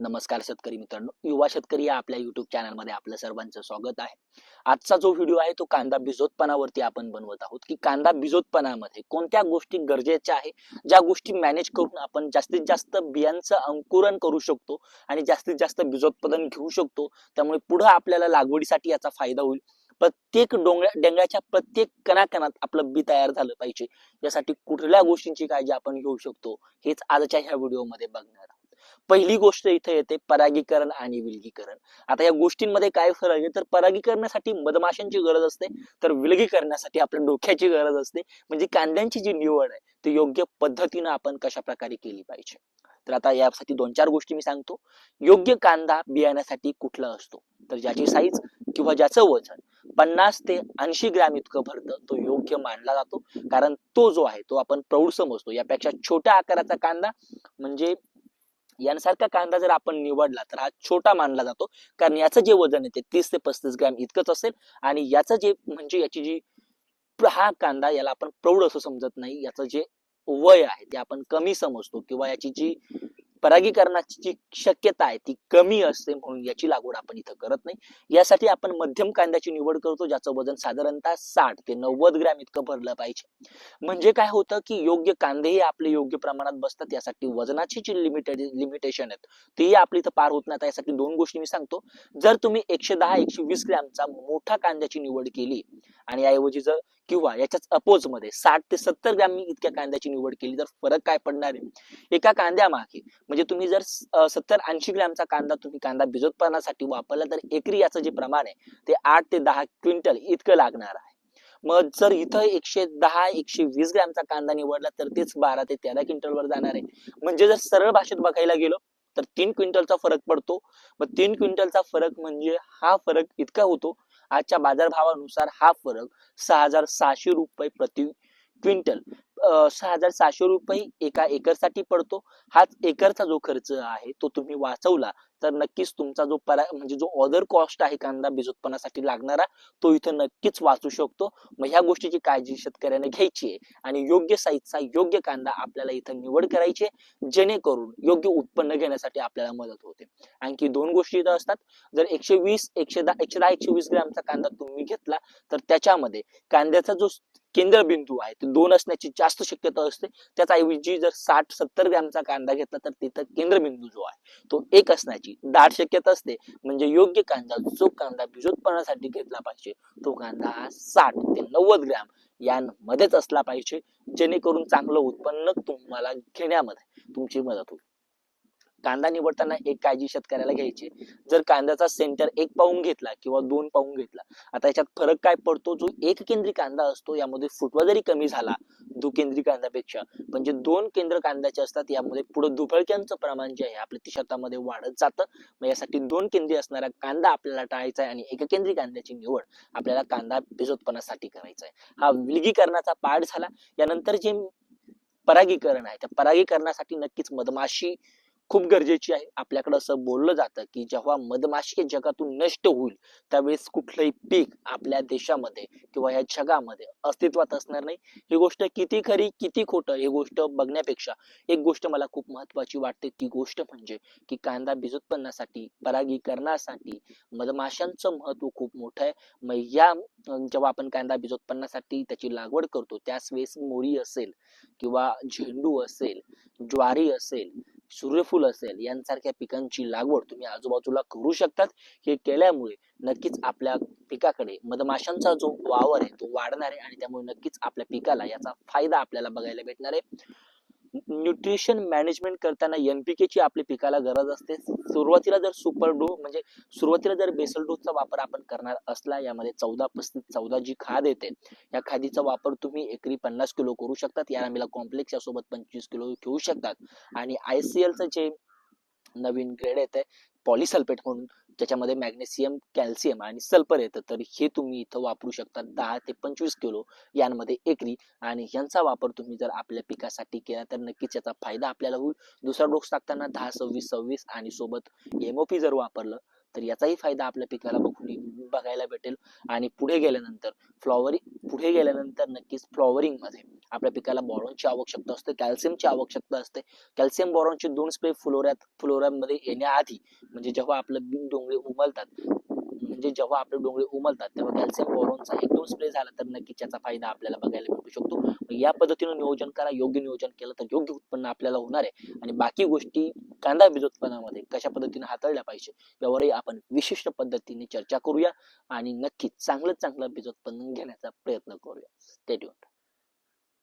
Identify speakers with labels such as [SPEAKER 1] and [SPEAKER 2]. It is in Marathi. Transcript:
[SPEAKER 1] नमस्कार शेतकरी मित्रांनो. युवा शेतकरी या आपल्या युट्यूब चॅनलमध्ये आपलं सर्वांचं स्वागत आहे. आजचा जो व्हिडिओ आहे तो कांदा बिजोतपणावरती आपण बनवत आहोत की कांदा बिजोतपणामध्ये कोणत्या गोष्टी गरजेच्या आहे ज्या गोष्टी मॅनेज करून आपण जास्तीत जास्त बियांचं अंकुरण करू शकतो आणि जास्तीत जास्त बीजोत्पादन घेऊ शकतो त्यामुळे पुढे आपल्याला लागवडीसाठी याचा फायदा होईल. प्रत्येक डोंगळ्या डेंगळ्याच्या प्रत्येक कणाकणात आपलं बी तयार झालं पाहिजे. यासाठी कुठल्या गोष्टींची काळजी आपण घेऊ शकतो हेच आजच्या ह्या व्हिडिओमध्ये बघणार आहोत. पहिली गोष्ट इथे येते परागीकरण आणि विलगीकरण. आता या गोष्टींमध्ये काय फरक आहे? तर परागीकरणासाठी मधमाशांची गरज असते तर विलगीकरणासाठी आपल्या डोक्याची गरज असते. म्हणजे कांद्यांची जी निवड आहे ती योग्य पद्धतीनं आपण कशा प्रकारे केली पाहिजे? तर आता यासाठी दोन चार गोष्टी मी सांगतो. योग्य कांदा बियाण्यासाठी कुठला असतो? तर ज्याची साईज किंवा ज्याचं वजन पन्नास ते ऐंशी ग्रॅम इतकं भरतं तो योग्य मानला जातो. कारण तो जो आहे तो आपण प्रौढ समजतो. यापेक्षा छोट्या आकाराचा कांदा म्हणजे यांसारखा कांदा जर आपण निवडला तर हा छोटा मानला जातो. कारण याचं जे वजन आहे ते तीस ते पस्तीस ग्रॅम इतकंच असेल आणि याचं जे म्हणजे याची जी हा कांदा याला आपण प्रौढ असं समजत नाही. याचं जे वय आहे ते आपण कमी समजतो किंवा याची जी परागीकरणाची जी शक्यता आहे ती कमी असते म्हणून याची लागवड आपण इथं करत नाही. यासाठी आपण मध्यम कांद्याची निवड करतो ज्याचं वजन साधारणतः साठ ते नव्वद ग्रॅम इतकं भरलं पाहिजे. म्हणजे काय होतं की योग्य कांदेही आपले योग्य प्रमाणात बसतात यासाठी वजनाची जी लिमिटेड लिमिटेशन आहेत तेही आपली इथं पार होत नाही यासाठी दोन गोष्टी मी सांगतो. जर तुम्ही एकशे दहा एकशे वीस ग्रॅमचा मोठा कांद्याची निवड केली आणि याऐवजी जर किंवा याच्याच अपोजमध्ये साठ ते सत्तर ग्रॅम इतक्या कांद्याची निवड केली तर फरक काय पडणार आहे? एका कांद्यामागे म्हणजे तुम्ही जर सत्तर ऐंशी ग्रॅमचा कांदा तुम्ही कांदा बिजोत्पादनासाठी वापरला तर एकरी याचं जे प्रमाण आहे ते आठ ते दहा क्विंटल इतकं लागणार आहे. मग जर इथं एकशे दहा एकशे वीस ग्रॅमचा कांदा निवडला तर तेच बारा ते तेरा क्विंटलवर जाणार आहे. म्हणजे जर सरळ भाषेत बघायला गेलो तर तीन क्विंटलचा फरक पडतो. मग तीन क्विंटलचा फरक म्हणजे हा फरक इतका होतो आजच्या बाजारभावानुसार हा फरक सहा हजार सहाशे रुपये प्रति क्विंटल. सहा हजार सहाशे रुपये एका एकरसाठी पडतो. हाच एकरचा जो खर्च आहे तो तुम्ही वाचवला तर नक्कीच तुमचा जो परा म्हणजे जो ऑदर कॉस्ट आहे कांदा बीज उत्पन्नासाठी लागणारा तो इथं नक्कीच वाचू शकतो. मग ह्या गोष्टीची काळजी शेतकऱ्याने घ्यायची आहे आणि योग्य साईजचा योग्य कांदा आपल्याला इथं निवड करायची आहे जेणेकरून योग्य उत्पन्न घेण्यासाठी आपल्याला मदत होते. आणखी दोन गोष्टी इथं असतात. जर एकशे वीस एकशे दहा एकशे दहा एकशे वीस ग्रॅमचा कांदा तुम्ही घेतला तर त्याच्यामध्ये कांद्याचा जो केंद्रबिंदू आहे. ते दोन असण्याची जास्त शक्यता असते. त्याच ऐवजी जर साठ सत्तर ग्रॅमचा कांदा घेतला तर तिथं केंद्रबिंदू जो आहे तो एक असण्याची दाट शक्यता असते. म्हणजे योग्य कांदा जो कांदा बिजोत्पन्नासाठी घेतला पाहिजे. तो कांदा हा साठ ते नव्वद ग्रॅम यांमध्येच असला पाहिजे जेणेकरून चांगलं उत्पन्न तुम्हाला घेण्यामध्ये तुमची मदत होईल. कांदा निवडताना एक काळजी शेतकऱ्याला घ्यायची. जर कांद्याचा सेंटर एक पाऊन घेतला किंवा दोन पाऊन घेतला आता याच्यात फरक काय पडतो? जो एक केंद्री कांदा असतो यामध्ये फुटवा जरी कमी झाला दुकेंद्री कांद्यापेक्षा म्हणजे दोन केंद्र कांद्याचे असतात यामध्ये पुढे दुफळक्यांचं प्रमाण जे आहे आपल्या तिशतामध्ये वाढत जातं. मग यासाठी दोन केंद्री असणारा कांदा आपल्याला टाळायचा आहे आणि एककेंद्री कांद्याची निवड आपल्याला कांदा बीजोत्पन्नासाठी करायचा आहे. हा विलगीकरणाचा पाठ झाला. यानंतर जे परागीकरण आहे त्या परागीकरणासाठी नक्कीच मधमाशी खूप गरजेची आहे. आपल्याकडे असं बोललं जातं की जेव्हा मधमाशी जगातून नष्ट होईल त्यावेळेस कुठलंही पीक आपल्या देशामध्ये किंवा या जगामध्ये अस्तित्वात असणार नाही. ही गोष्ट किती खरी किती खोटं ही गोष्ट बघण्यापेक्षा एक गोष्ट मला खूप महत्वाची वाटते. ती गोष्ट म्हणजे की कांदा बीजोत्पन्नासाठी परागीकरणासाठी मधमाशांचं महत्त्व खूप मोठं आहे. मग या जेव्हा आपण कांदा बीजोत्पन्नासाठी त्याची लागवड करतो त्याच वेळेस मोरी असेल किंवा झेंडू असेल ज्वारी असेल सूर्यफूल असेल यांसारख्या पिकांची लागवड तुम्ही आजूबाजूला करू शकतात. हे केल्यामुळे नक्कीच आपल्या पिकाकडे मधमाशांचा जो वावर आहे तो वाढणार आहे आणि त्यामुळे नक्कीच आपल्या पिकाला याचा फायदा आपल्याला बघायला भेटणार आहे. न्यूट्रिशन मॅनेजमेंट करताना एनपीके ची आपल्या पिकाला गरज असते. सुरुवातीला जर सुपर डो म्हणजे सुरुवातीला जर बेसल डोसचा वापर आपण करणार असला यामध्ये चौदा पस्तीस चौदा जी खाद येते या खादीचा वापर तुम्ही एकरी पन्नास किलो करू शकतात. या आम्ही कॉम्प्लेक्स यासोबत पंचवीस किलो घेऊ शकतात. आणि आय सी एलचं जे नवीन ग्रेड येते पॉलिसल्फेट म्हणून ज्याच्यामध्ये मॅग्नेशियम कॅल्शियम आणि सल्फर येतं. तर हे तुम्ही इथं वापरू शकता दहा ते पंचवीस किलो यांमध्ये एकरी. आणि यांचा वापर तुम्ही जर आपल्या पिकासाठी केला तर नक्कीच याचा फायदा आपल्याला होईल. दुसरा डोस टाकताना दहा सव्वीस सव्वीस आणि सोबत एमओपी जर वापरलं तर याचाही फायदा आपल्या पिकाला बघून बघायला भेटेल. आणि पुढे गेल्यानंतर फ्लॉवरिंग पुढे गेल्यानंतर नक्कीच फ्लॉवरिंगमध्ये आपल्या पिकाला बॉरॉनची आवश्यकता असते कॅल्शियमची आवश्यकता असते. कॅल्शियम बॉरॉनचे दोन स्प्रे फ्लोऱ्यात फ्लोऱ्यामध्ये येण्याआधी म्हणजे जेव्हा आपलं बिन डोंगळे उमलतात म्हणजे जेव्हा आपले डोंगळे उमलतात तेव्हा कॅल्शियम बोरॉनचा एक दोन स्प्रे झाला तर नक्कीच याचा फायदा आपल्याला बघायला भेटू शकतो. या पद्धतीनं नियोजन करा योग्य नियोजन केलं तर योग्य उत्पन्न आपल्याला होणार आहे. आणि बाकी गोष्टी कांदा बीज उत्पन्नामध्ये कशा पद्धतीने हाताळल्या पाहिजे यावरही आपण विशिष्ट पद्धतीने चर्चा करूया आणि नक्कीच चांगलं चांगलं बीज उत्पन्न घेण्याचा प्रयत्न करूया. स्टेट